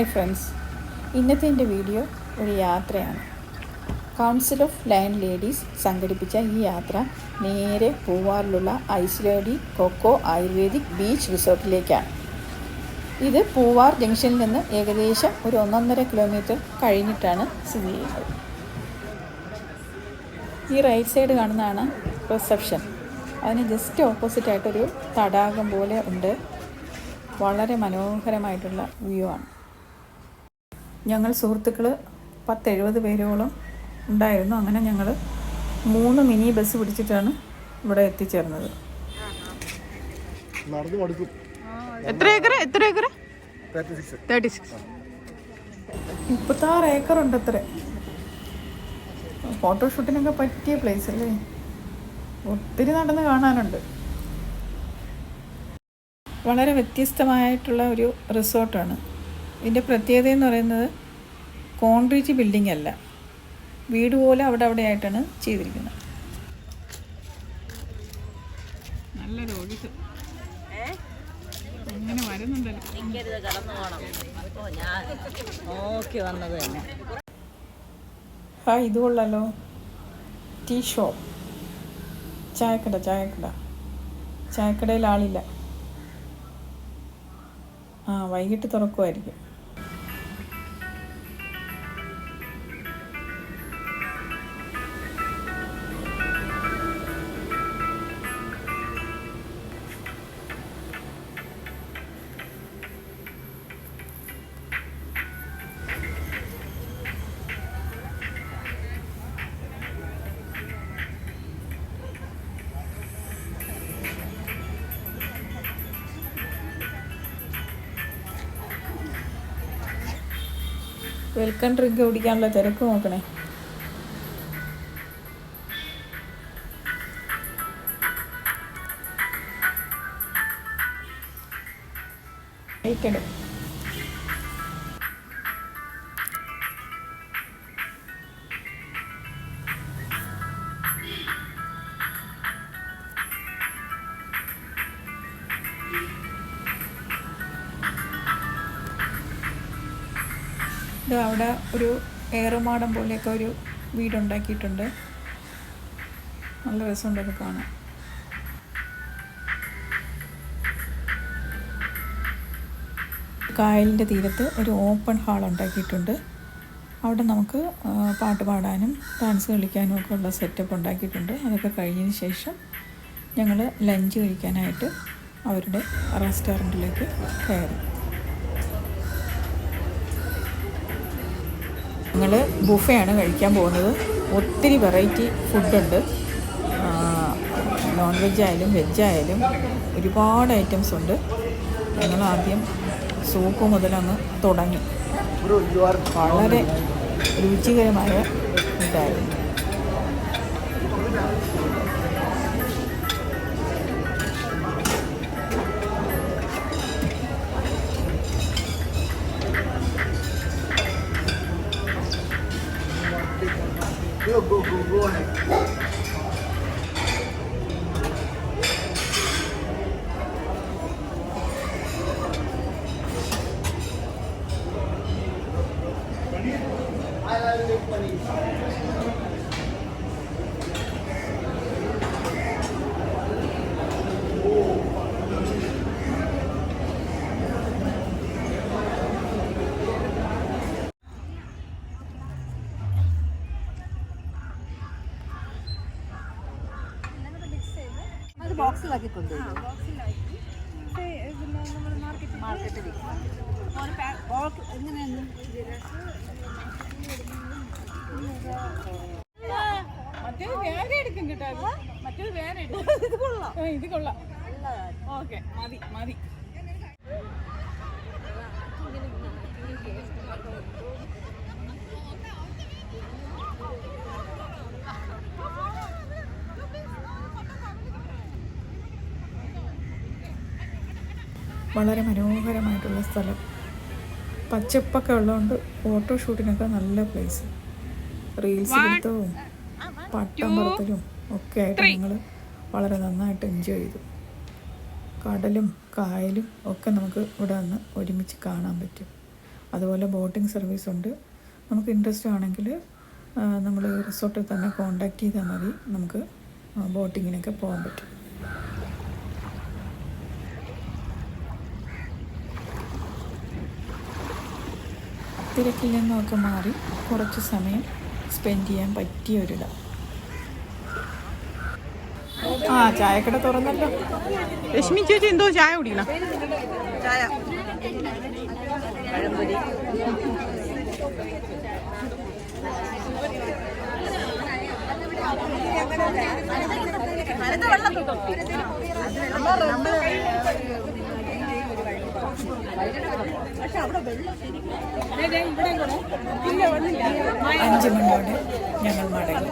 Hi friends. ഇന്നത്തെ എന്റെ video ഒരു യാത്രയാണ്. കൗൺസിൽ ഓഫ് ലയൺ ലേഡീസ് സംഘടിപ്പിച്ച ഈ യാത്ര നേരെ പൂവാറിലുള്ള Isola di Cocco ayurvedic beach റിസോർട്ടിലേക്കാണ്. ഇത് പൂവാർ ജംഗ്ഷനിൽ നിന്ന് ഏകദേശം ഒരു ഒന്നൊന്നര കിലോമീറ്റർ കഴിഞ്ഞിട്ടാണ് സ്ഥിതി ചെയ്യുന്നത്. ഈ റൈറ്റ് സൈഡ് കാണുന്നതാണ് റിസപ്ഷൻ അതിന് ജസ്റ്റ് ഓപ്പോസിറ്റായിട്ടൊരു തടാകം പോലെ ഉണ്ട്. വളരെ മനോഹരമായിട്ടുള്ള വ്യൂ ആണ്. ഞങ്ങൾ സുഹൃത്തുക്കൾ പത്തെഴുപത് പേരോളം ഉണ്ടായിരുന്നു. അങ്ങനെ ഞങ്ങൾ മൂന്ന് മിനി ബസ് പിടിച്ചിട്ടാണ് ഇവിടെ എത്തിച്ചേർന്നത്. എത്ര ഏക്കർ എത്ര ഏക്കർ തേർട്ടി സിക്സ്. മുപ്പത്താറ് ഏക്കർ ഉണ്ട് അത്ര. ഫോട്ടോഷൂട്ടിനൊക്കെ പറ്റിയ പ്ലേസ് അല്ലേ? ഒത്തിരി നടന്ന് കാണാനുണ്ട്. വളരെ വ്യത്യസ്തമായിട്ടുള്ള ഒരു റിസോർട്ടാണ്. ഇതിന്റെ പ്രത്യേകത എന്ന് പറയുന്നത് കോൺക്രീറ്റ് ബിൽഡിംഗ് അല്ല. വീട് പോലെ അവിടെ അവിടെ ആയിട്ടാണ് ചെയ്തിരിക്കുന്നത്. നല്ലൊരു ഒഴുക്ക് വരുന്നുണ്ടല്ലോ. ഹാ ഇത് കൊള്ളാലോ. Tea shop. ചായക്കട ചായക്കട. ചായക്കടയിൽ ആളില്ല. ആ വൈകിട്ട് തുറക്കുമായിരിക്കും. വെൽക്കം ഡ്രിങ്ക് കുടിക്കാനുള്ള തിരക്ക് നോക്കണേ. കഴിക്കണം അവിടെ ഒരു ഏറുമാടം പോലെയൊക്കെ ഒരു വീടുണ്ടാക്കിയിട്ടുണ്ട്. നല്ല രസമുണ്ട് അത് കാണാൻ. കായലിന്റെ തീരത്ത് ഒരു ഓപ്പൺ ഹാൾ ഉണ്ടാക്കിയിട്ടുണ്ട്. അവിടെ നമുക്ക് പാട്ട് പാടാനും ഡാൻസ് കളിക്കാനും ഒക്കെ ഉള്ള സെറ്റപ്പ് ഉണ്ടാക്കിയിട്ടുണ്ട്. അതൊക്കെ കഴിഞ്ഞതിന് ശേഷം ഞങ്ങൾ ലഞ്ച് കഴിക്കാനായിട്ട് അവരുടെ റെസ്റ്റോറന്റിലേക്ക് കയറി. ഞങ്ങൾ ബുഫയാണ് കഴിക്കാൻ പോകുന്നത്. ഒത്തിരി വെറൈറ്റി ഫുഡുണ്ട്. നോൺ വെജ് ആയാലും വെജ് ആയാലും ഒരുപാട് ഐറ്റംസ് ഉണ്ട്. ഞങ്ങൾ ആദ്യം സൂപ്പ് മുതലങ്ങ് തുടങ്ങി. വളരെ രുചികരമായ ഫുഡായിരുന്നു. ബോക്സിലാക്കി. കൊണ്ടുവരും മാർക്കറ്റിൽ എങ്ങനെയാണ്? മറ്റേത് വേറെ എടുക്കും കേട്ടോ. മറ്റേത് വേറെ എടുക്കും. ഇത് കൊള്ളാം. ഇത് കൊള്ളാം. ഓക്കെ മതി മതി. വളരെ മനോഹരമായിട്ടുള്ള സ്ഥലം. പച്ചപ്പൊക്കെ ഉള്ളതുകൊണ്ട് ഫോട്ടോ ഷൂട്ടിനൊക്കെ നല്ല പ്ലേസ് റീൽസ് എടുത്തതും പട്ടം പറത്തലും ഒക്കെ ആയിട്ട് ഞങ്ങൾ വളരെ നന്നായിട്ട് എൻജോയ് ചെയ്തു. കടലും കായലും ഒക്കെ നമുക്ക് ഇവിടെ വന്ന് ഒരുമിച്ച് കാണാൻ പറ്റും. അതുപോലെ ബോട്ടിംഗ് സർവീസ് ഉണ്ട്. നമുക്ക് ഇൻട്രസ്റ്റ് ആണെങ്കിൽ നമ്മൾ റിസോർട്ടിൽ തന്നെ കോണ്ടാക്ട് ചെയ്താൽ മതി. നമുക്ക് ബോട്ടിങ്ങിനൊക്കെ പോകാൻ പറ്റും. തിരക്കിൽ നിന്നൊക്കെ മാറി കുറച്ച് സമയം സ്പെൻഡ് ചെയ്യാൻ പറ്റിയ ഒരു ഒരിടം. ആ ചായക്കട തുറന്നല്ലോ. രശ്മി ചേച്ചി എന്തോ ചായ കുടിക്കണം? അഞ്ച് മണിയോടെ ഞങ്ങൾ മടങ്ങി.